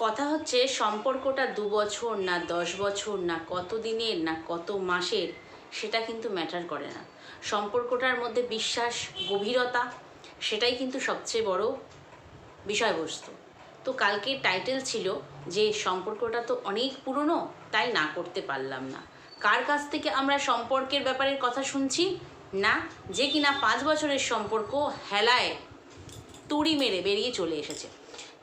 কথা হচ্ছে সম্পর্কটা দু বছর না দশ বছর, না কত দিনের, না কত মাসের, সেটা কিন্তু ম্যাটার করে না। সম্পর্কটার মধ্যে বিশ্বাস, গভীরতা, সেটাই কিন্তু সবচেয়ে বড় বিষয়বস্তু। তো কালকে টাইটেল ছিল যে সম্পর্কটা তো অনেক পুরনো, তাই না করতে পারলাম না। কার কাছ থেকে আমরা সম্পর্কের ব্যাপারের কথা শুনছি? না, যে কিনা পাঁচ বছরের সম্পর্ক হেলায় তুড়ি মেরে বেরিয়ে চলে এসেছে।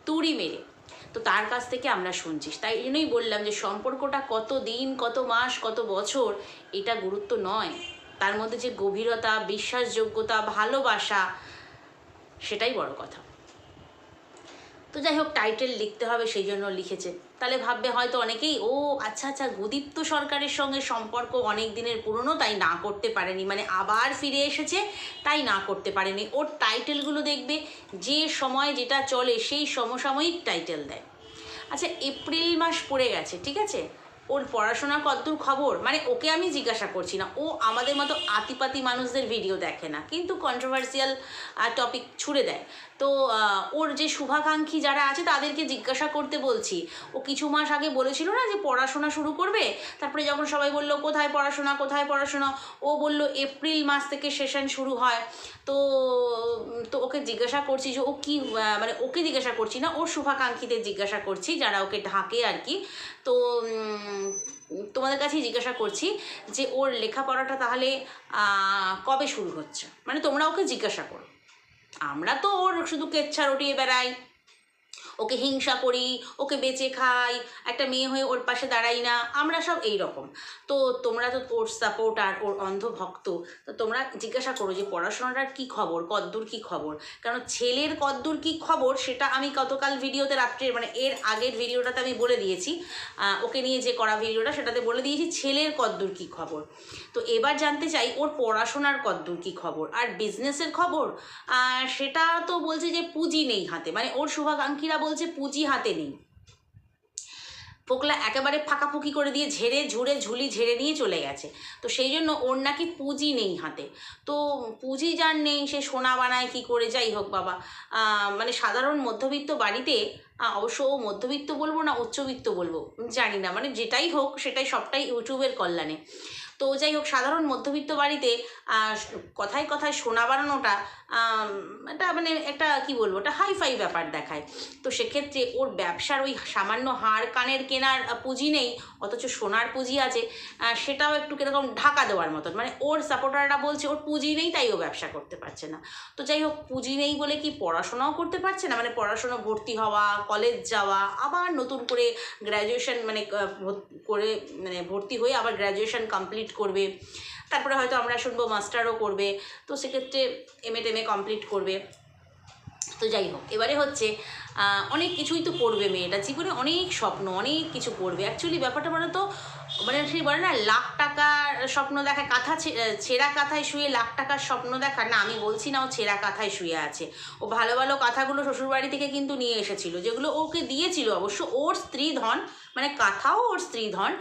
তুড়ি মেরে। তো তার কাছ থেকে আমরা শুনছি। তাই জন্যই বললাম যে সম্পর্কটা কত দিন, কত মাস, কত বছর, এটা গুরুত্ব নয়। তার মধ্যে যে গভীরতা, বিশ্বাসযোগ্যতা, ভালোবাসা, সেটাই বড় কথা। তো যাই হোক টাইটেল লিখতে হবে, সেই জন্য লিখেছে। তাহলে ভাববে হয়তো অনেকেই, ও আচ্ছা আচ্ছা গুদীপ্ত সরকারের সঙ্গে সম্পর্ক অনেক দিনের পুরনো, তাই না করতে পারেনি। মানে আবার ফিরে এসেছে, তাই না করতে পারেনি। ওর টাইটেলগুলো দেখবে, যে সময় যেটা চলে, সেই সমসাময়িক টাইটেল দেয়। আচ্ছা এপ্রিল মাস পড়ে গেছে, ঠিক আছে? ওর পড়াশোনার কতদূর খবর? মানে ওকে আমি জিজ্ঞাসা করছি না। ও আমাদের মতো আতিপাতি মানুষদের ভিডিও দেখে না। কিন্তু কন্ট্রোভার্সিয়াল টপিক ছুড়ে দেয়। তো ওর যে শুভাকাঙ্ক্ষী যারা আছে তাদেরকে জিজ্ঞাসা করতে বলছি। ও কিছু মাস আগে বলেছিল না যে পড়াশোনা শুরু করবে? তারপরে যখন সবাই বলল, কোথায় পড়াশোনা কোথায় পড়াশোনা? ও বলল, এপ্রিল মাস থেকে সেশন শুরু হয়। তো তো ওকে জিজ্ঞাসা করছি যে ও কি মানে ওকে জিজ্ঞাসা করছি না, ওর শুভাকাঙ্ক্ষীদের জিজ্ঞাসা করছি, যারা ওকে ঢাকে আর কি। তো তোমাদের কাছেই জিজ্ঞাসা করছি যে ওর লেখাপড়াটা তাহলে কবে শুরু হচ্ছে? মানে তোমরা ওকে জিজ্ঞাসা করো। আমরা তো ওর শুধু কেচ্ছা রটিয়ে বেড়াই। ওকে হিংসা করি, ওকে বেঁচে খাই, একটা মেয়ে হয়ে ওর পাশে দাঁড়াই না, আমরা সব এই রকম। তো তোমরা তো ওর সাপোর্টার ওর অন্ধভক্ত, তো তোমরা জিজ্ঞাসা করো যে পড়াশোনাটার কি খবর, কদ্দূর কি খবর? কারণ ছেলের কদ্দূর কি খবর সেটা আমি গতকাল ভিডিওতে রাত্রে মানে এর আগের ভিডিওটাতে আমি বলে দিয়েছি। ওকে নিয়ে যে করা ভিডিওটা সেটাতে বলে দিয়েছি ছেলের কদ্দূর কি খবর। তো এবার জানতে চাই ওর পড়াশোনার কদ্দূর কি খবর, আর বিজনেসের খবর? সেটা তো বলছে যে পুঁজি নেই হাতে মানে ওর শুভাকাঙ্ক্ষীরা বলছে পুঁজি হাতে নেই। ফোকলা একেবারে ফাঁকাফুকি করে দিয়ে ঝেড়ে ঝুড়ে ঝুলি ঝেড়ে নিয়ে চলে গেছে। তো সেই জন্য ওর নাকি পুঁজি নেই হাতে। তো পুঁজি যার নেই, সে সোনা বানায় কি করে? যাই হোক বাবা। মানে সাধারণ মধ্যবিত্ত বাড়িতে অবশ্য ও মধ্যবিত্ত বলব না, উচ্চবিত্ত বলব, জানি না। মানে যেটাই হোক, সেটাই সবটাই ইউটিউবের কল্যাণে। তো যাই হোক সাধারণ মধ্যবিত্ত বাড়িতে কথায় কথায় সোনা বানানোটা আম, এটা মানে একটা কি বলব একটা হাইফাই ব্যাপার দেখায়। তো সেক্ষেত্রে ওর ব্যবসার ওই সামান্য হাড় কানের কেনার পুঁজি নেই অথচ সোনার পুঁজি আছে সেটাও একটু কীরকম ঢাকা দেওয়ার মতন। মানে ওর সাপোর্টাররা বলছে ওর পুঁজি নেই তাই ও ব্যবসা করতে পারছে না। তো যাই হোক পুঁজি নেই বলে কি পড়াশোনাও করতে পারছে না? মানে পড়াশোনা ভর্তি হওয়া কলেজ যাওয়া আবার নতুন করে গ্র্যাজুয়েশন মানে করে মানে ভর্তি হয়ে আবার গ্র্যাজুয়েশন কমপ্লিট করবে। তারপরে হয়তো আমরা শুনব মাস্টারও করবে। তো সেক্ষেত্রে এম এ টেমে কমপ্লিট করবে। তো যাই হোক, এবারে হচ্ছে অনেক কিছুই তো করবে মেয়েটা। জীবনে অনেক স্বপ্ন, অনেক কিছু করবে। অ্যাকচুয়ালি ব্যাপারটা বলো তো মানে সেই বলে না, লাখ টাকার স্বপ্ন দেখা, কাঁথা ছেঁড়া কাঁথায় শুয়ে লাখ টাকার স্বপ্ন দেখা, না, আমি বলছি না ও ছেঁড়া কাঁথায় শুয়ে আছে। ও ভালো ভালো কাঁথাগুলো শ্বশুরবাড়ি থেকে কিন্তু নিয়ে এসেছিল। যেগুলো ওকে দিয়েছিল অবশ্য, ওর স্ত্রী ধন মানে কাঁথাও ওর স্ত্রী ধন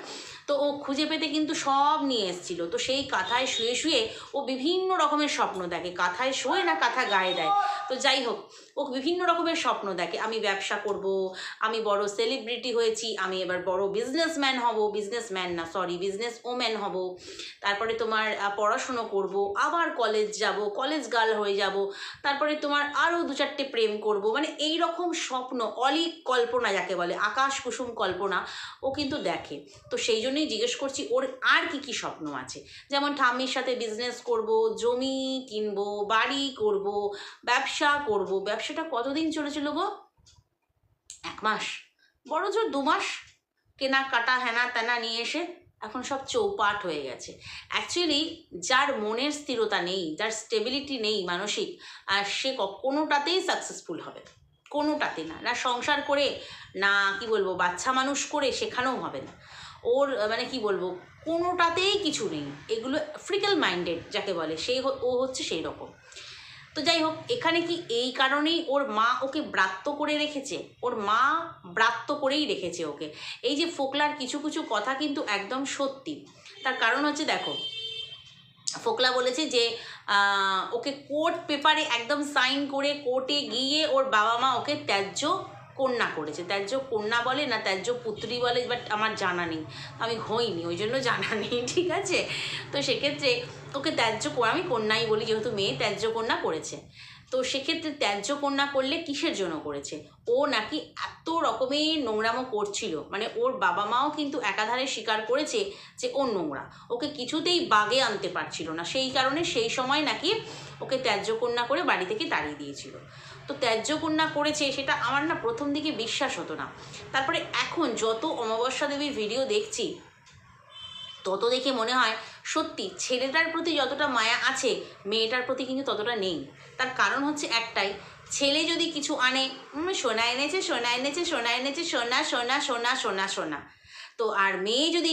তো ও খুঁজে পেতে কিন্তু সব নিয়ে এসেছিল। তো সেই কাঁথায় শুয়ে শুয়ে ও বিভিন্ন রকমের স্বপ্ন দেখে। কাঁথায় শোয় না, কাঁথা গায়ে দেয়। তো যাই হোক ও বিভিন্ন রকমের স্বপ্ন দেখে। আমি ব্যবসা করব, আমি বড় সেলিব্রিটি হয়েছি, আমি এবার বড় বিজনেসম্যান হব বিজনেসম্যান না সরি বিজনেস ওম্যান হব। তারপরে তোমার পড়াশুনো করব, আবার কলেজ যাব কলেজ গার্ল হয়ে যাব। তারপরে তোমার আরও দু চারটে প্রেম করব। মানে এই রকম স্বপ্ন, অলিক কল্পনা যাকে বলে, আকাশ কুসুম কল্পনা, ও কিন্তু দেখে। তো সেই জন্যই জিজ্ঞেস করছি, ওর আর কি কি স্বপ্ন আছে? যেমন ঠাম্মির সাথে বিজনেস করব, জমি কিনবো, বাড়ি করব, ব্যবসা করব ব্যবসাটা কতদিন চলেছিল গো এক মাস। বড় জোর দু মাস কেনা কাটা হেনা তেনা নিয়ে এসে এখন সব চৌপাট হয়ে গেছে। অ্যাকচুয়ালি যার মনের স্থিরতা নেই, যার স্টেবিলিটি নেই মানসিক, আর সে কোনোটাতেই সাকসেসফুল হবে কোনোটাতে না। না সংসার করে, না কি বলব, বাচ্চা মানুষ করে সেখানেও হবে না। ওর মানে কি বলব, কোনোটাতেই কিছু নেই। এগুলো ফ্রিকেল মাইন্ডেড যাকে বলে সেই ও হচ্ছে সেই রকম। তো যাই হোক এখানে কি এই কারণেই ওর মা ওকে ব্রাত্য করে রেখেছে? ওর মা ব্রাত্য করেই রেখেছে ওকে। এই যে ফোকলার কিছু কিছু কথা কিন্তু একদম সত্যি। তার কারণ হচ্ছে দেখো, ফোকলা বলেছে যে ওকে কোর্ট পেপারে একদম সাইন করে কোর্টে গিয়ে ওর বাবা মা ওকে ত্যায্য কন্যা করেছে। ত্যায্য কন্যা বলে না, ত্যায্য পুত্রী বলে বাট আমার জানা নেই। আমি হইনি, ওই জন্য জানা নেই, ঠিক আছে? তো সেক্ষেত্রে ওকে ত্যায্য আমি কন্যাই বলি, যেহেতু মেয়ে, ত্যায্য কন্যা করেছে। তো সেক্ষেত্রে ত্যায্য কন্যা করলে কিসের জন্য করেছে? ও নাকি এত রকমের নোংরামো করছিল। মানে ওর বাবা মাও কিন্তু একাধারে স্বীকার করেছে যে ও নোংরা। ওকে কিছুতেই বাগে আনতে পারছিল না। সেই কারণে সেই সময় নাকি ওকে ত্যায্য কন্যা করে বাড়ি থেকে তাড়িয়ে দিয়েছিল। তো ত্যায্য কন্যা করেছে সেটা আমার না প্রথম দিকে বিশ্বাস হতো না। তারপরে এখন যত অমাবস্যা দেবীর ভিডিও দেখছি তত দেখে মনে হয় সত্যি ছেলেটার প্রতি যতটা মায়া আছে, মেয়েটার প্রতি কিন্তু ততটা নেই। তার কারণ হচ্ছে একটাই, ছেলে যদি কিছু আনে সোনা এনেছে সোনা এনেছে সোনা এনেছে, সোনা সোনা সোনা সোনা সোনা। তো আর মেয়ে যদি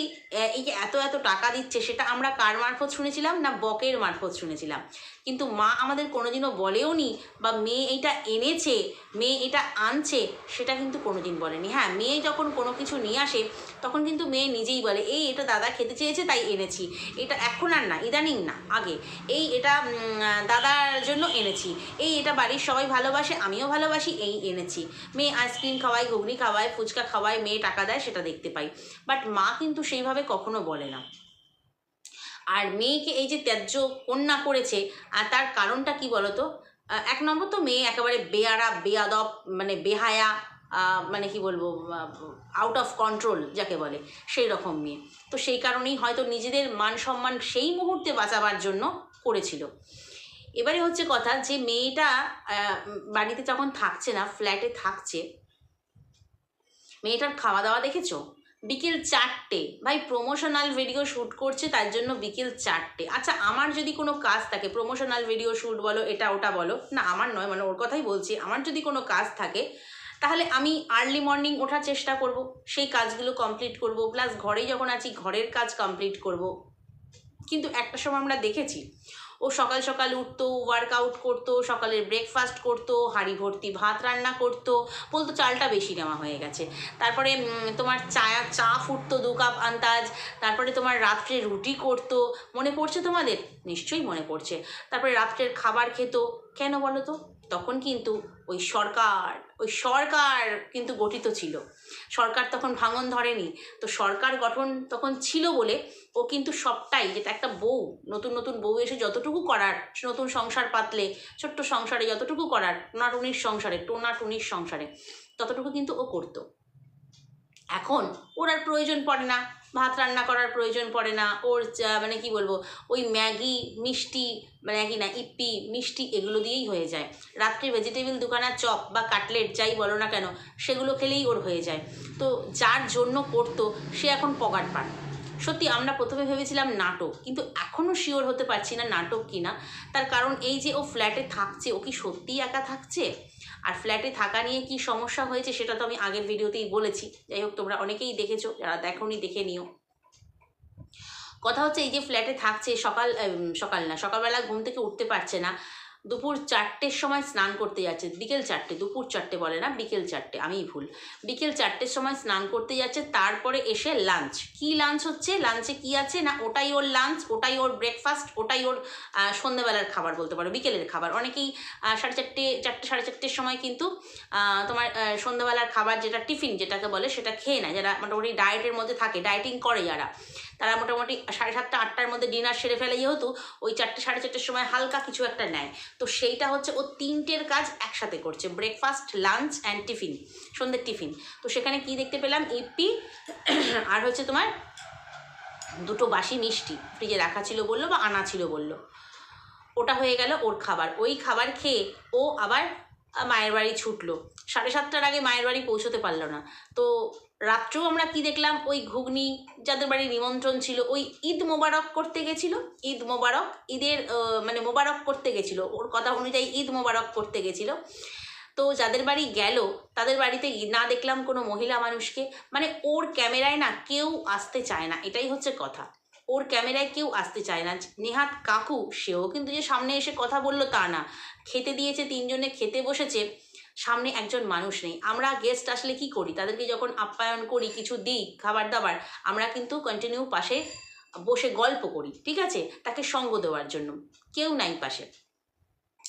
এই যে এত এত টাকা দিচ্ছে, সেটা আমরা কার মারফত শুনেছিলাম না বকের মারফত শুনেছিলাম? কিন্তু মা আমাদের কোনোদিনও বলেও নি বা মেয়ে এইটা এনেছে, মেয়ে এটা আনছে, সেটা কিন্তু কোনোদিন বলেনি। হ্যাঁ মেয়ে যখন কোনো কিছু নিয়ে আসে তখন কিন্তু মেয়ে নিজেই বলে, এই এটা দাদা খেতে চেয়েছে, তাই এনেছি। এটা এখন আর না, ইদানিং না, আগে। এই এটা দাদার জন্য এনেছি। এই এটা বাড়ির সবাই ভালোবাসে, আমিও ভালোবাসি, এই এনেছি। মেয়ে আইসক্রিম খাওয়ায়, ঘুগনি খাওয়ায়, ফুচকা খাওয়ায়, মেয়ে টাকা দেয়, সেটা দেখতে পাই। বাট মা কিন্তু সেইভাবে কখনো বলে না। আর মেয়েকে এই যে ত্যায্য কন্যা করেছে, আর তার কারণটা কি বলতো? এক নম্বর তো মেয়ে একেবারে বেয়ারা, বেয়াদব মানে বেহায়া মানে কি বলব আউট অফ কন্ট্রোল যাকে বলে, সেই রকম মেয়ে তো সেই কারণেই হয়তো নিজেদের মান সম্মান সেই মুহূর্তে বাঁচাবার জন্য করেছিল। এবারে হচ্ছে কথা যে মেয়েটা বাড়িতে যখন থাকছে না ফ্ল্যাটে থাকছে, মেয়েটার খাওয়া দাওয়া দেখেছ? বিকেল চারটে, ভাই প্রমোশনাল ভিডিও শ্যুট করছে, তার জন্য বিকেল চারটে। আচ্ছা আমার যদি কোনো কাজ থাকে প্রমোশনাল ভিডিও শ্যুট বলো, এটা ওটা বলো, না, আমার নয় মানে ওর কথাই বলছি, আমার যদি কোনো কাজ থাকে তাহলে আমি আর্লি মর্নিং ওঠার চেষ্টা করব, সেই কাজগুলো কমপ্লিট করব প্লাস ঘরে যখন আছি, ঘরের কাজ কমপ্লিট করব। কিন্তু একটা সময় আমরা দেখেছি, ও সকাল সকাল উঠতো ওয়ার্কআউট করতো, সকালের ব্রেকফাস্ট করতো, হাঁড়ি ভর্তি ভাত রান্না করতো, বলতো চালটা বেশি নেওয়া হয়ে গেছে। তারপরে তোমার চায়া, চা ফুটতো দু কাপ আন্দাজ, তারপরে তোমার রাত্রে রুটি করতো, মনে পড়ছে তোমাদের? নিশ্চয়ই মনে পড়ছে। তারপরে রাত্রের খাবার খেত, কেন বলো তো? তখন কিন্তু ওই সরকার ওই সরকার কিন্তু গঠিত ছিল। সরকার তখন ভাঙন ধরেনি। তো সরকার গঠন তখন ছিল বলে ও কিন্তু সবটাই, যেটা একটা বউ, নতুন নতুন বউ এসে যতটুকু করার, নতুন সংসার পাতলে, ছোট্ট সংসারে যতটুকু করার, টোনাটুনির সংসারে টোনাটুনির সংসারে, ততটুকু কিন্তু ও করতো। এখন ওর আর প্রয়োজন পড়ে না। ভাত রান্না করার প্রয়োজন পড়ে না। ওর মানে কি বলব, ওই ম্যাগি, মিষ্টি ম্যাগি না ইপ্পি মিষ্টি এগুলো দিয়েই হয়ে যায়। রাত্রে ভেজিটেবিল দোকানের চপ বা কাটলেট যাই বলো না কেন, সেগুলো খেলেই ওর হয়ে যায়। তো যার জন্য করতো, সে এখন পকাট পান। সত্যি আমরা প্রথমে ভেবেছিলাম নাটক, কিন্তু এখনও শিওর হতে পারছি না নাটক কিনা। তার কারণ এই যে ও ফ্ল্যাটে থাকছে, ও কি সত্যিই একা থাকছে? আর ফ্ল্যাটে থাকা নিয়ে কি সমস্যা হয়েছে, সেটা তো আমি আগের ভিডিওতেই বলেছি। যাই হোক, তোমরা অনেকেই দেখেছ, যারা দেখোনি, দেখে নিও। কথা হচ্ছে এই যে ফ্ল্যাটে থাকছে, সকাল সকাল না, সকালবেলা ঘুম থেকে উঠতে পারছে না। দুপুর চারটের সময় স্নান করতে যাচ্ছে। বিকেল চারটে, দুপুর চারটে বলে না, বিকেল চারটে, আমিই ভুল। বিকেল চারটের সময় স্নান করতে যাচ্ছে, তারপরে এসে লাঞ্চ কি লাঞ্চ হচ্ছে? লাঞ্চে কি আছে? না, ওটাই ওর লাঞ্চ ওটাই ওর ব্রেকফাস্ট ওটাই ওর সন্ধ্যেবেলার খাবার বলতে পারো, বিকেলের খাবার। অনেকেই সাড়ে চারটে চারটে, সাড়ে চারটের সময় কিন্তু তোমার সন্ধ্যাবেলার খাবার যেটা টিফিন যেটাকে বলে, সেটা খেয়ে নেয়। যারা মোটামুটি ডায়েটের মধ্যে থাকে ডায়েটিং করে যারা, তারা মোটামুটি সাড়ে সাতটা, আটটার মধ্যে ডিনার সেরে ফেলে। যেহেতু ওই চারটে, সাড়ে চারটের সময় হালকা কিছু একটা নেয়। তো সেইটা হচ্ছে ও তিনটের কাজ একসাথে করছে। ব্রেকফাস্ট লাঞ্চ অ্যান্ড টিফিন সন্ধ্যের টিফিন তো সেখানে কি দেখতে পেলাম? ইপি আর হচ্ছে তোমার দুটো বাসি মিষ্টি। ফ্রিজে রাখা ছিল বলল বা আনা ছিল বলল। ওটা হয়ে গেল ওর খাবার। ওই খাবার খেয়ে ও আবার মায়ের বাড়ি ছুটলো। সাড়ে সাতটার আগে মায়ের বাড়ি পৌঁছতে পারল না। তো রাত্রেও আমরা কি দেখলাম? ওই ঘুগনি যাদের বাড়ি নিমন্ত্রণ ছিল, ওই ঈদ মোবারক করতে গেছিল। ঈদ মোবারক, ঈদের মানে মোবারক করতে গেছিল। ওর কথা অনুযায়ী ঈদ মোবারক করতে গেছিল। তো যাদের বাড়ি গেল, তাদের বাড়িতে না দেখলাম কোনো মহিলা মানুষকে। মানে ওর ক্যামেরায় না কেউ আসতে চায় না, এটাই হচ্ছে কথা। ওর ক্যামেরায় কেউ আসতে চায় না। নেহাত কাকু, সেও কিন্তু যে সামনে এসে কথা বলল তা না। খেতে দিয়েছে তিনজনে, খেতে বসেছে। সামনে একজন মানুষ নেই। আমরা গেস্ট আসলে কি করি? তাদেরকে যখন আপ্যায়ন করি কিছু দিই খাবার দাবার আমরা কিন্তু কন্টিনিউ পাশে বসে গল্প করি, ঠিক আছে? তাকে সঙ্গ দেওয়ার জন্য। কেউ নাই পাশে।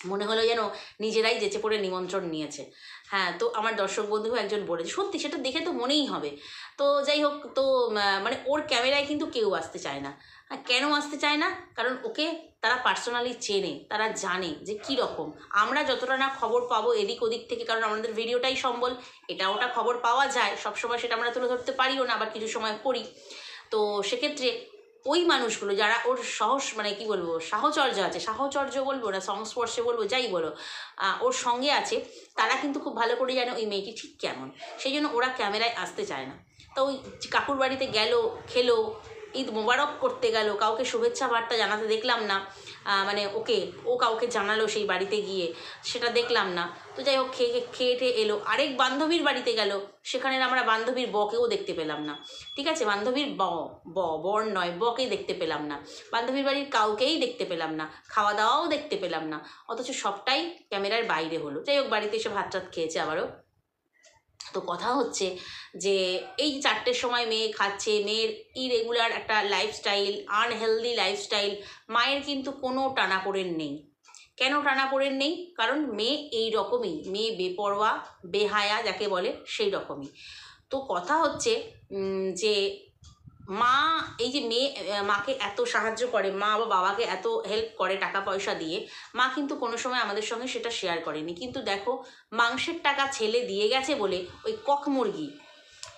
মনে হলো যেন নিজেরাই যেচে পড়ে নিমন্ত্রণ নিয়েছে। হ্যাঁ তো আমার দর্শক বন্ধু একজন বলেছে সত্যি সেটা দেখে তো মনেই হবে। তো যাই হোক তো মানে ওর ক্যামেরায় কিন্তু কেউ আসতে চায় না। হ্যাঁ, কেন আসতে চায় না? কারণ ওকে তারা পার্সোনালি চেনে তারা জানে যে কী রকম। আমরা যতটা না খবর পাবো এদিক ওদিক থেকে কারণ আমাদের ভিডিওটাই সম্বল এটা ওটা খবর পাওয়া যায় সবসময় সেটা আমরা তুলে ধরতে পারিও না আবার কিছু সময় করি। তো সেক্ষেত্রে ওই মানুষগুলো যারা ওর সাহস মানে কি বলব, সাহচর্য আছে, সাহচর্য বলব না, সংস্পর্শে বলব, যাই বলো ওর সঙ্গে আছে, তারা কিন্তু খুব ভালো করে জানে ওই মেয়েটি ঠিক কেমন। সেই জন্য ওরা ক্যামেরায় আসতে চায় না। তো ওই কাকুর বাড়িতে গেল, খেলো, ঈদ মোবারক করতে গেল, কাউকে শুভেচ্ছা বার্তা জানাতে দেখলাম না মানে ওকে, ও কাউকে জানালো সেই বাড়িতে গিয়ে, সেটা দেখলাম না। তো যাই হোক, খেয়ে খেয়ে এলো। আরেক বান্ধবীর বাড়িতে গেল। সেখানে আমরা বান্ধবীর বকেও দেখতে পেলাম না। ঠিক আছে? বান্ধবীর ব ব, বর নয় বকে দেখতে পেলাম না। বান্ধবীর বাড়ির কাউকেই দেখতে পেলাম না। খাওয়া দাওয়াও দেখতে পেলাম না। অথচ সবটাই ক্যামেরার বাইরে হলো। যাই হোক, বাড়িতে এসে ভাত টাত খেয়েছে আবারও। তো কথা হচ্ছে যে, এই চারটের সময় মেয়ে খাচ্ছে, মেয়ের ইরেগুলার একটা লাইফস্টাইল আনহেলদি লাইফস্টাইল মায়ের কিন্তু কোনো টানা টানাপোড়েন নেই। কেন টানাপোড়েন নেই? কারণ মেয়ে এই রকমই, মেয়ে বেপরোয়া, বেহায়া যাকে বলে সেই রকমই। তো কথা হচ্ছে যে মা, এই যে মেয়ে মাকে এত সাহায্য করে, মা বা বাবাকে এত হেল্প করে টাকা পয়সা দিয়ে, মা কিন্তু কোনো সময় আমাদের সঙ্গে সেটা শেয়ার করেনি। কিন্তু দেখো, মাংসের টাকা ছেলে দিয়ে গেছে বলে ওই কক মুরগি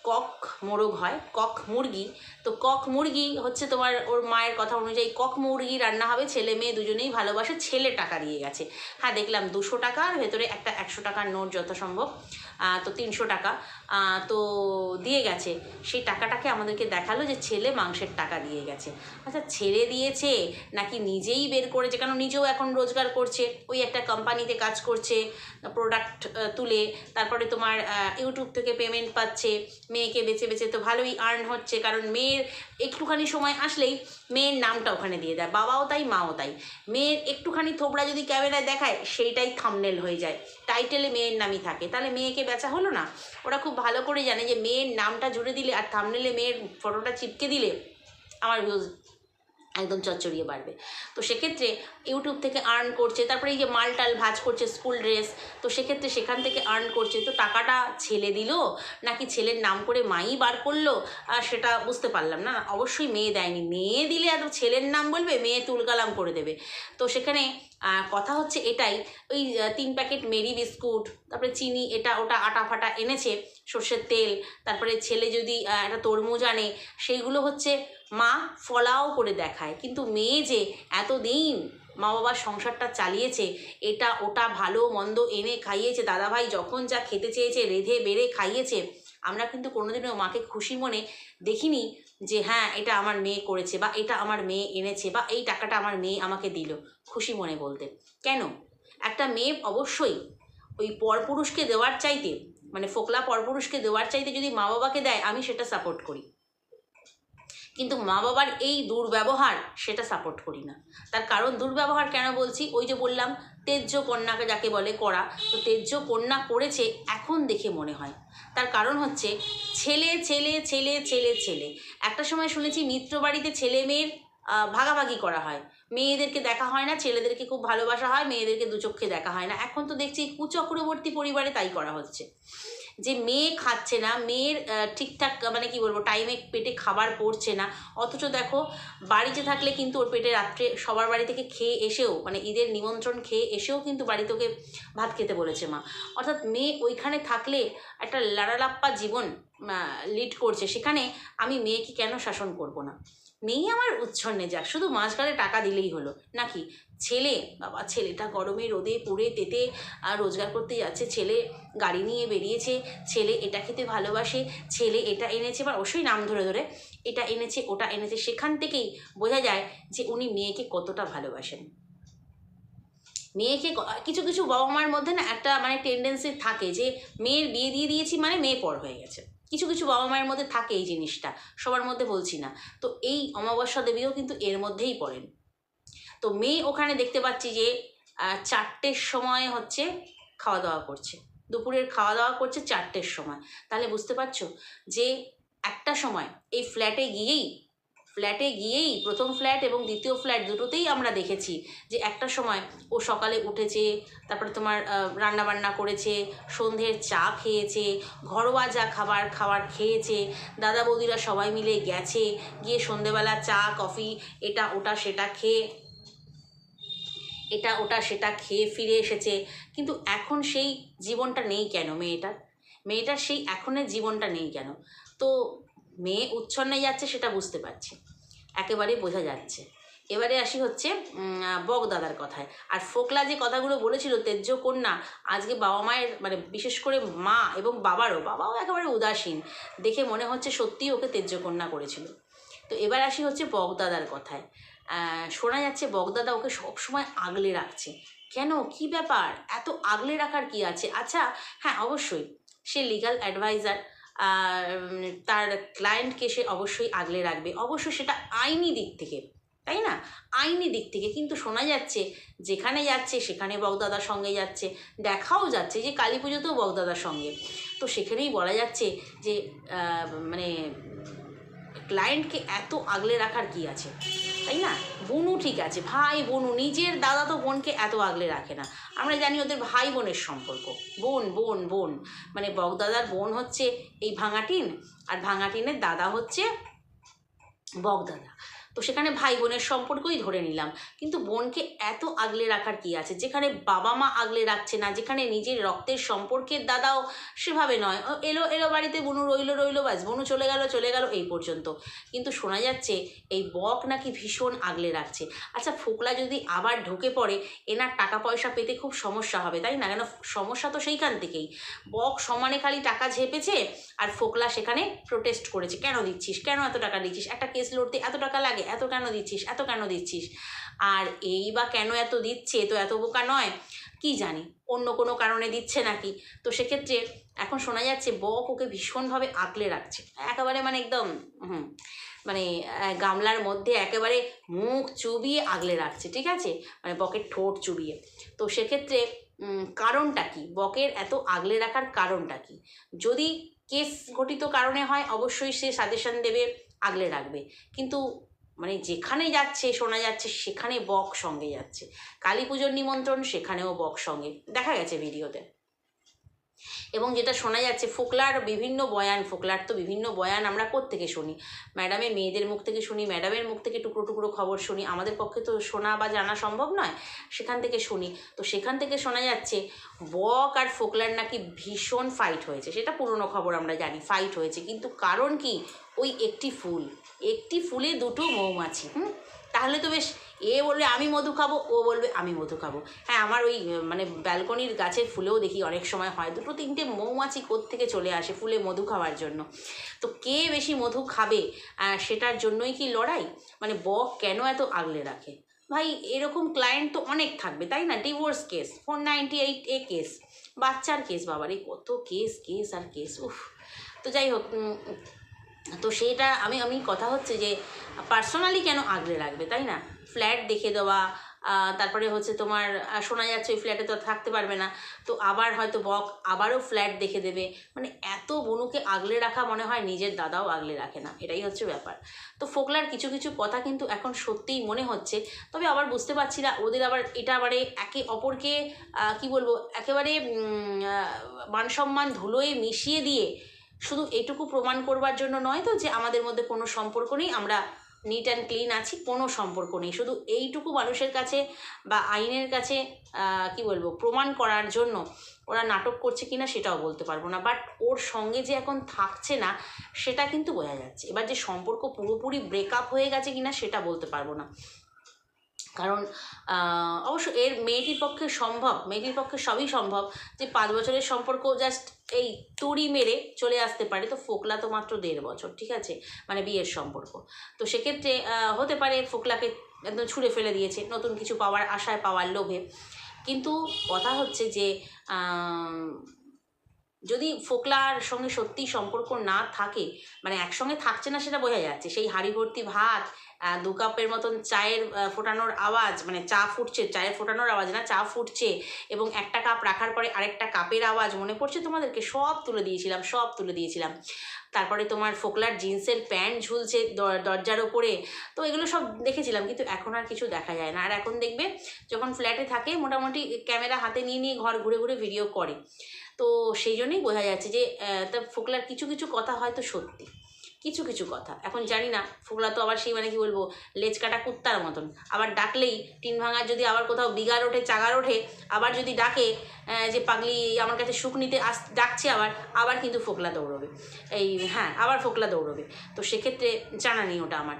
কক মোরগ হয়, কক মুরগি। তো কক মুরগি হচ্ছে তোমার ওর মায়ের কথা অনুযায়ী কক মুরগি রান্না হবে, ছেলে মেয়ে দুজনেই ভালোবাসে, ছেলে টাকা দিয়ে গেছে। হ্যাঁ দেখলাম দুশো টাকা, আর ভেতরে একটা একশো টাকার নোট যথাসম্ভব। তো তিনশো টাকা। তো দিয়ে গেছে। সেই টাকাটাকে আমাদেরকে দেখাল যে ছেলে মাংসের টাকা দিয়ে গেছে। আচ্ছা ছেড়ে দিয়েছে? নাকি নিজেই বের করেছে? কারণ নিজেও এখন রোজগার করছে? ওই একটা কোম্পানিতে কাজ করছে প্রোডাক্ট তুলে। তারপরে তোমার ইউটিউব থেকে পেমেন্ট পাচ্ছে। মেয়েকে বেছে বেছে তো ভালোই আর্ন হচ্ছে। কারণ মেয়ের একটুখানি সময় আসলেই মেয়ের নামটা ওখানে দিয়ে দেয়। বাবাও তাই, মাও তাই। মেয়ের একটুখানি থোবড়া যদি ক্যামেরায় দেখায়, সেইটাই থামনেল হয়ে যায়। টাইটেলে মেয়ের নামই থাকে। তাহলে মেয়েকে বেচা হলো না? ওরা খুব ভালো করে জানে যে মেয়ের নামটা জুড়ে দিলে আর থামনেলে মেয়ের ফটোটা চিপকে দিলে আমার ভিউজ একদম চচ্চড়িয়ে বাড়বে। তো সেক্ষেত্রে ইউটিউব থেকে আর্ন করছে, তারপরে এই যে মাল টাল ভাজ করছে স্কুল ড্রেস তো সেক্ষেত্রে সেখান থেকে আর্ন করছে। তো টাকাটা ছেলে দিল, নাকি ছেলের নাম করে মাই বার করল? আর সেটা বুঝতে পারলাম না। অবশ্যই মেয়ে দেয়নি। মেয়ে দিলে এত ছেলের নাম বলবে, মেয়ে তুলকালাম করে দেবে। তো সেখানে কথা হচ্ছে এটাই, ওই তিন প্যাকেট মেরি বিস্কুট, তারপরে চিনি, এটা ওটা আটা ফাটা এনেছে, সর্ষের তেল, তারপরে ছেলে যদি একটা তরমুজ আনে, সেইগুলো হচ্ছে মা ফলাও করে দেখায়। কিন্তু মেয়ে যে এতদিন মা বাবার সংসারটা চালিয়েছে, এটা ওটা ভালো মন্দ এনে খাইয়েছে, দাদাভাই যখন যা খেতে চেয়েছে, রেধে বেড়ে খাইয়েছে, আমরা কিন্তু কোনোদিনও মাকে খুশি মনে দেখিনি। যে হ্যাঁ এটা আমার মেয়ে করেছে বা এটা আমার মেয়ে এনেছে বা এই টাকাটা আমার মেয়ে আমাকে দিল, খুশি মনে বলতে। কেন? একটা মেয়ে অবশ্যই ওই পরপুরুষকে দেওয়ার চাইতে মানে ফোকলা পরপুরুষকে দেওয়ার চাইতে যদি মা বাবাকে দেয়, আমি সেটা সাপোর্ট করি। কিন্তু মা বাবার এই দুর্ব্যবহার সেটা সাপোর্ট করি না। তার কারণ দুর্ব্যবহার কেন বলছি? ওই যে বললাম, তেজ্য কন্যাকে যাকে বলে করা তো তেজ্য কন্যা করেছে এখন দেখে মনে হয়। তার কারণ হচ্ছে ছেলে ছেলে ছেলে ছেলে ছেলে। একটা সময় শুনেছি মিত্র বাড়িতে ছেলে মেয়ের ভাগাভাগি করা হয়। মেয়েদেরকে দেখা হয় না, ছেলেদেরকে খুব ভালোবাসা হয়, মেয়েদেরকে দুচক্ষে দেখা হয় না। এখন তো দেখছি কুচক্রবর্তী পরিবারে তাই করা হচ্ছে। যে মেয়ে খাচ্ছে না, মেয়ের ঠিকঠাক মানে কি বলব টাইমে পেটে খাবার পড়ছে না, অথচ দেখো বাড়িতে থাকলে কিন্তু ওর পেটে রাত্রে সবার বাড়ি থেকে খেয়ে এসেও মানে ঈদের নিমন্ত্রণ খেয়ে এসেও কিন্তু বাড়িতে ওকে ভাত খেতে বলেছে মা। অর্থাৎ মেয়ে ওইখানে থাকলে একটা লাড়ালাপ্পা জীবন লিড করছে। সেখানে আমি মেয়েকে কেন শাসন করব না? মেয়ে আমার উচ্ছন্নে যাক। শুধু মাঝখানে টাকা দিলেই হলো। নাকি ছেলে? বাবা, ছেলেটা গরমে রোদে পুড়ে তেতে আর রোজগার করতে যাচ্ছে। ছেলে গাড়ি নিয়ে বেরিয়েছে। ছেলে এটা খেতে ভালোবাসে। ছেলে এটা এনেছে। বা অবশ্যই নাম ধরে ধরে এটা এনেছে, ওটা এনেছে। সেখান থেকেই বোঝা যায় যে উনি মেয়েকে কতটা ভালোবাসেন। মেয়েকে কিছু কিছু বাবা মার মধ্যে না একটা মানে টেন্ডেন্সি থাকে যে মেয়ের বিয়ে দিয়ে দিয়েছি মানে মেয়ে পর হয়ে গেছে। কিছু কিছু বাবা মায়ের মধ্যে থাকে এই জিনিসটা, সবার মধ্যে বলছি না। তো এই অমাবস্যা দেবীও কিন্তু এর মধ্যেই পড়েন। তো মেয়ে ওখানে দেখতে পাচ্ছি যে চারটের সময় হচ্ছে খাওয়া দাওয়া করছে। দুপুরের খাওয়া দাওয়া করছে চারটের সময়। তাহলে বুঝতে পারছ যে একটা সময় এই ফ্ল্যাটে গিয়েই ফ্ল্যাটে গিয়েই প্রথম ফ্ল্যাট এবং দ্বিতীয় ফ্ল্যাট দুটোতেই আমরা দেখেছি যে একটা সময় ও সকালে উঠেছে, তারপরে তোমার রান্নাবান্না করেছে, সন্ধ্যের চা খেয়েছে, ঘরোয়া যা খাবার খাবার খেয়েছে, দাদা বৌদিরা সবাই মিলে গেছে, গিয়ে সন্ধেবেলা চা, কফি, এটা ওটা সেটা খেয়ে, এটা ওটা সেটা খেয়ে ফিরে এসেছে। কিন্তু এখন সেই জীবনটা নেই কেন মেয়েটার? মেয়েটার সেই এখনের জীবনটা নেই কেন? তো মেয়ে উচ্ছন্নে যাচ্ছে সেটা বুঝতে পারছি। একেবারে বোঝা যাচ্ছে। এবারে আসি হচ্ছে বগদাদার কথায়। আর ফোকলা যে কথাগুলো বলেছিল, তেজ্য কন্যা, আজকে বাবা মায়ের মানে বিশেষ করে মা এবং বাবারও, বাবাও একেবারে উদাসীন। দেখে মনে হচ্ছে সত্যিই ওকে তেজ্য কন্যা করেছিল। তো এবার আসি হচ্ছে বগদাদার কথায়। শোনা যাচ্ছে বগদাদা ওকে সবসময় আগলে রাখছে। কেন? কি ব্যাপার? এত আগলে রাখার কি আছে? আচ্ছা হ্যাঁ অবশ্যই। সে লিগাল অ্যাডভাইজার তার ক্লায়েন্টকে সে অবশ্যই আগলে রাখবে। অবশ্যই সেটা আইনি দিক থেকে, তাই না? আইনি দিক থেকে। কিন্তু শোনা যাচ্ছে, যেখানে যাচ্ছে, সেখানে বগদাদার সঙ্গে যাচ্ছে। দেখাও যাচ্ছে যে কালী পুজোতেও বগদাদার সঙ্গে। তো সেখানেই বলা যাচ্ছে যে মানে ক্লায়েন্টকে এত আগলে রাখার কি আছে? তাই না? বনু ঠিক আছে, ভাই বনু, নিজের দাদা তো বোনকে এত আগলে রাখে না। আমরা জানি ওদের ভাই বোনের সম্পর্ক। বোন বোন বোন। মানে বগদাদার বোন হচ্ছে এই ভাঙাটিন, আর ভাঙাটিনের দাদা হচ্ছে বগদাদা তো সেখানে ভাই বোনের সম্পর্কই ধরে নিলাম। কিন্তু বোনকে এত আগলে রাখার কি আছে? যেখানে বাবা মা আগলে রাখছে না, যেখানে নিজের রক্তের সম্পর্কের দাদাও সেভাবে নয়। এলো এলো বাড়িতে, বনু রইল রইল, ব্যাস, বনু চলে গেল চলে গেল এই পর্যন্ত। কিন্তু শোনা যাচ্ছে এই বক নাকি ভীষণ আগলে রাখছে। আচ্ছা ফোকলা যদি আবার ঢুকে পড়ে, এনার টাকা পয়সা পেতে খুব সমস্যা হবে, তাই না? কেন সমস্যা তো সেইখান থেকেই। বক সমানে খালি টাকা ঝেপেছে আর ফোকলা সেখানে প্রোটেস্ট করেছে। কেন দিচ্ছিস? কেন এত টাকা দিচ্ছিস? একটা কেস লড়তে এত টাকা লাগে? এত কেন দিচ্ছিস? এত কেন দিচ্ছিস? আর এই বা কেন এত দিচ্ছে? তো এত বোকা নয়। কি জানি? অন্য কোনো কারণে দিচ্ছে নাকি? তো সেক্ষেত্রে এখন শোনা যাচ্ছে, বক ওকে ভীষণভাবে আঁকলে রাখছে। একেবারে মানে একদম, হুম মানে গামলার মধ্যে একেবারে মুখ চুবিয়ে আগলে রাখছে, ঠিক আছে? মানে বকের ঠোঁট চুবিয়ে। তো সেক্ষেত্রে কারণটা কি? বকের এত আগলে রাখার কারণটা কি? যদি কেস ঘটিত কারণে হয়, অবশ্যই সে সাজেশন দেবে, আগলে রাখবে। কিন্তু মানে যেখানে যাচ্ছে, শোনা যাচ্ছে, সেখানে বক সঙ্গে যাচ্ছে। কালী পুজোর নিমন্ত্রণ, সেখানেও বক সঙ্গে। দেখা গেছে ভিডিওতে। এবং যেটা শোনা যাচ্ছে, ফোকলার বিভিন্ন বয়ান, ফোকলার তো বিভিন্ন বয়ান আমরা কোত্থেকে শুনি। ম্যাডামের মেয়েদের মুখ থেকে শুনি, ম্যাডামের মুখ থেকে টুকরো টুকরো খবর শুনি। আমাদের পক্ষে তো শোনা বা জানা সম্ভব নয়, সেখান থেকে শুনি। তো সেখান থেকে শোনা যাচ্ছে, বক আর ফোকলার নাকি ভীষণ ফাইট হয়েছে। সেটা পুরনো খবর আমরা জানি ফাইট হয়েছে। কিন্তু কারণ কি? ওই একটি ফুল। একটি ফুলে দুটো মৌমাছি হুম? তাহলে তো বেশ এ বলবে আমি মধু খাব ও বলবে আমি মধু খাব। হ্যাঁ আমার ওই মানে ব্যালকনির গাছের ফুলেও দেখি অনেক সময় হয়। দুটো তিনটে মৌমাছি থেকে চলে আসে ফুলে মধু খাওয়ার জন্য। তো কে বেশি মধু খাবে সেটার জন্যই কি লড়াই? মানে বক কেন এত আগলে রাখে? ভাই এরকম ক্লায়েন্ট তো অনেক থাকবে তাই না? Divorce case four ninety eight A case বাচ্চার কেস বাবার এই কত কেস কেস আর কেস উফ। তো যাই হোক তো সেটা আমি আমি কথা হচ্ছে যে পার্সোনালি কেন আগলে রাখবে, তাই না? ফ্ল্যাট দেখে দেওয়া তারপরে হচ্ছে তোমার শোনা যাচ্ছে ওই ফ্ল্যাটে তো থাকতে পারবে না, তো আবার হয়তো বক, আবারও ফ্ল্যাট দেখে দেবে। মানে এত বনুকে আগলে রাখা মনে হয় নিজের দাদাও আগলে রাখে না, এটাই হচ্ছে ব্যাপার। তো ফোকলার কিছু কিছু কথা কিন্তু এখন সত্যিই মনে হচ্ছে, তবে আবার বুঝতে পারছি না, ওদের আবার এটা আবারে একে অপরকে কি বলব, একেবারে মান সম্মান ধুলোয় মিশিয়ে দিয়ে শুধু এটুকু প্রমাণ করবার জন্য নয় তো যে আমাদের মধ্যে কোনো সম্পর্ক নেই, আমরা নিট অ্যান্ড ক্লিন আছি, কোনো সম্পর্ক নেই। শুধু এইটুকু মানুষের কাছে বা আইনের কাছে কি বলব, প্রমাণ করার জন্য ওরা নাটক করছে কিনা সেটাও বলতে পারব না। বাট ওর সঙ্গে যে এখন থাকছে না, সেটা কিন্তু বোঝা যাচ্ছে। এবার যে সম্পর্ক পুরোপুরি ব্রেকআপ হয়ে গেছে কিনা সেটা বলতে পারব না। কারণ অবশ্য এর মেয়েটির পক্ষে সম্ভব, মেয়েটির পক্ষে সবই সম্ভব যে পাঁচ বছরের সম্পর্ক জাস্ট এই তুড়ি মেরে চলে আসতে পারে। তো ফোকলা তো মাত্র দেড় বছর, ঠিক আছে? মানে বিয়ের সম্পর্ক। তো সেক্ষেত্রে হতে পারে ফোকলাকে একদম ছুঁড়ে ফেলে দিয়েছে, নতুন কিছু পাওয়ার আশায় পাওয়ার লোভে। কিন্তু কথা হচ্ছে যে যদি ফোকলার সঙ্গে সত্যি সম্পর্ক না থাকে মানে একসঙ্গে থাকছে না সেটা বোঝা যাচ্ছে। সেই হাঁড়ি ভর্তি ভাত দু কাপের মতন চায়ের ফোটানোর আওয়াজ মানে চা ফুটছে চায়ের ফোটানোর আওয়াজ না, চা ফুটছে এবং একটা কাপ রাখার পরে আরেকটা কাপের আওয়াজ মনে পড়ছে তোমাদেরকে? সব তুলে দিয়েছিলাম, সব তুলে দিয়েছিলাম। তারপরে তোমার ফোকলার জিন্সের প্যান্ট ঝুলছে দরজার ওপরে। তো এগুলো সব দেখেছিলাম, কিন্তু এখন আর কিছু দেখা যায় না। আর এখন দেখবে, যখন ফ্ল্যাটে থাকে, মোটামুটি ক্যামেরা হাতে নিয়ে নিয়ে ঘর ঘুরে ঘুরে ভিডিও করে। তো সেই জন্যই বোঝা যাচ্ছে যে তা ফোকলার কিছু কিছু কথা হয়তো সত্যি। কিছু কিছু কথা। এখন জানি না, ফোকলা তো আবার সেই মানে কি বলব, লেজ কাটা কুত্তার মতন। আবার ডাকলেই টিন ভাঙার যদি আবার কোথাও বিগার ওঠে, চাগার ওঠে, আবার যদি ডাকে যে পাগলি আমার কাছে সুখ নিতে আস, ডাকছে আবার আবার কিন্তু ফোকলা দৌড়বে। এই হ্যাঁ আবার ফোকলা দৌড়বে। তো সেক্ষেত্রে জানা নেই ওটা আমার।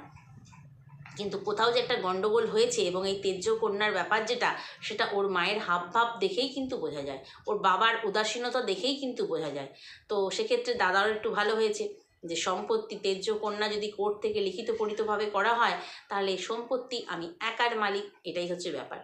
কিন্তু কোথাও যে একটা গণ্ডগোল হয়েছে এবং এই তেজ্য কন্যার ব্যাপার যেটা, সেটা ওর মায়ের হাব ভাব দেখেই কিন্তু বোঝা যায়। ওর বাবার উদাসীনতা দেখেই কিন্তু বোঝা যায়। তো সেক্ষেত্রে দাদারও একটু ভালো হয়েছে। যে সম্পত্তি তেজ্য কন্যা যদি কোর্ট থেকে লিখিত পরিতভাবে করা হয়, তাহলে সম্পত্তি আমি একার মালিক, এটাই হচ্ছে ব্যাপার।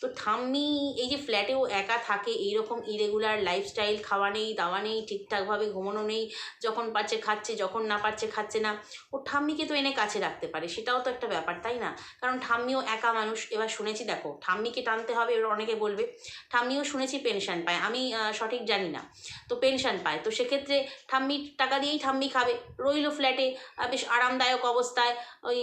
তো ঠাম্মি, এই যে ফ্ল্যাটেও একা থাকে এই এইরকম ইরেগুলার লাইফস্টাইল খাওয়া নেই, দাওয়া নেই, ঠিকঠাকভাবে ঘুমানো নেই, যখন পারছে খাচ্ছে, যখন না পারছে খাচ্ছে না, ও ঠাম্মিকে তো এনে কাছে রাখতে পারে, সেটাও তো একটা ব্যাপার, তাই না? কারণ ঠাম্মিও একা মানুষ, এবার শুনেছি দেখো, ঠাম্মিকে টানতে হবে, এবার অনেকে বলবে, ঠাম্মিও শুনেছি পেনশন পায়, আমি সঠিক জানি না, তো পেনশন পায়, তো সেক্ষেত্রে ঠাম্মির টাকা দিয়েই ঠাম্মি খাবে রইল ফ্ল্যাটে বেশ আরামদায়ক অবস্থায়, ওই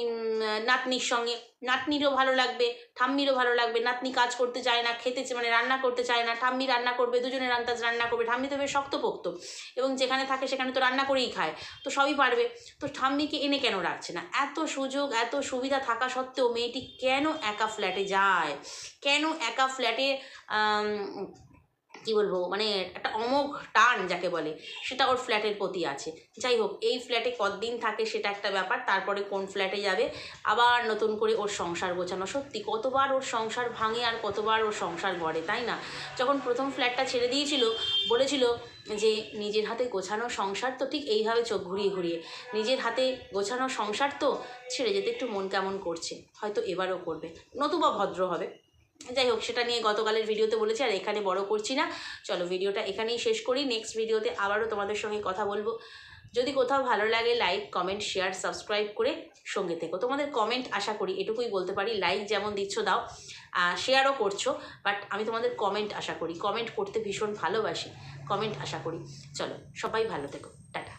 নাতনির সঙ্গে। নাতনিরও ভালো লাগবে, ঠাম্মিরও ভালো লাগবে। নাতনি কাজ করতে চায় না, খেতে মানে রান্না করতে চায় না। ঠাম্মি রান্না করবে দুজনে রান্না রান্না করবে। ঠাম্মি তো বেশ শক্তপোক্ত এবং যেখানে থাকে সেখানে তো রান্না করেই খায়। তো সবই পারবে। তো ঠাম্মিকে এনে কেন রাখছে না? এত সুযোগ, এত সুবিধা থাকা সত্ত্বেও মেয়েটি কেন একা ফ্ল্যাটে যায়? কেন একা ফ্ল্যাটে কি বলব মানে একটা অমোঘ টান যাকে বলে, সেটা ওর ফ্ল্যাটের প্রতি আছে। যাই হোক, এই ফ্ল্যাটে কতদিন থাকে সেটা একটা ব্যাপার, তারপরে কোন ফ্ল্যাটে যাবে, আবার নতুন করে ওর সংসার গোছানো। সত্যি, কতবার ওর সংসার ভাঙে আর কতবার ওর সংসার গড়ে, তাই না? যখন প্রথম ফ্ল্যাটটা ছেড়ে দিয়েছিল, বলেছিল যে নিজের হাতে গোছানো সংসার তো ঠিক এইভাবে চোখ ঘুরিয়ে ঘুরিয়ে, নিজের হাতে গোছানো সংসার তো ছেড়ে যেতে একটু মন কেমন করছে, হয়তো এবারও করবে। নতুবা ভদ্র হবে। যাই হোক, সেটা নিয়ে গতকালের ভিডিওতে বলেছি, আর এখানে বড় করছি না। চলো ভিডিওটা এখানেই শেষ করি। নেক্সট ভিডিওতে আবারও তোমাদের সঙ্গে কথা বলব। যদি কোথাও ভালো লাগে লাইক কমেন্ট শেয়ার সাবস্ক্রাইব করে সঙ্গে থেকো। তোমাদের কমেন্ট আশা করি এটুকুই বলতে পারি। লাইক যেমন দিচ্ছ, দাও। শেয়ারও করছ বাট আমি তোমাদের কমেন্ট আশা করি। কমেন্ট করতে ভীষণ ভালোবাসি। কমেন্ট আশা করি। চলো, সবাই ভালো থেকো। টাটা।